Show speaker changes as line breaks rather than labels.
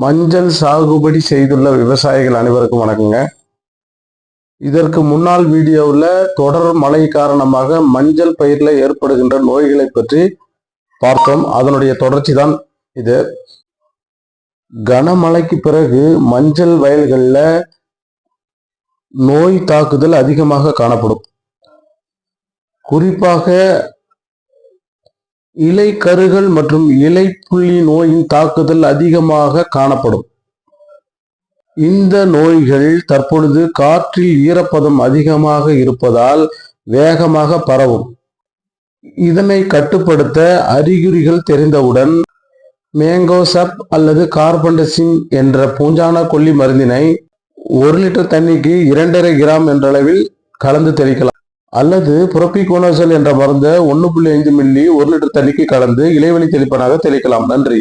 மஞ்சள் சாகுபடி செய்துள்ள விவசாயிகள் அனைவருக்கும் வணக்கங்க. இதற்கு முன்னாள் வீடியோவில் தொடர் மழை காரணமாக மஞ்சள் பயிரில் ஏற்படுகின்ற நோய்களை பற்றி பார்த்தோம். அதனுடைய தொடர்ச்சி தான் இது. கனமழைக்கு பிறகு மஞ்சள் வயல்களில் நோய் தாக்குதல் அதிகமாக காணப்படும். குறிப்பாக இலை கருகள் மற்றும் இலை புள்ளி நோயின் தாக்குதல் அதிகமாக காணப்படும். இந்த நோய்கள் தற்பொழுது காற்றில் ஈரப்பதம் அதிகமாக இருப்பதால் வேகமாக பரவும். இதனை கட்டுப்படுத்த அறிகுறிகள் தெரிந்தவுடன் மேங்கோசப் அல்லது கார்பன்டசின் என்ற பூஞ்சான கொல்லி மருந்தினை ஒரு லிட்டர் தண்ணிக்கு இரண்டரை கிராம் என்ற அளவில் கலந்து தெளிக்கலாம். அல்லது புரோபிகோனோசல் என்ற மருந்தை ஒன்று புள்ளி ஐந்து மில்லி ஒரு லிட்டர் தண்ணிக்கு கலந்து இலைவெளி தெளிப்பனாக தெளிக்கலாம். நன்றி.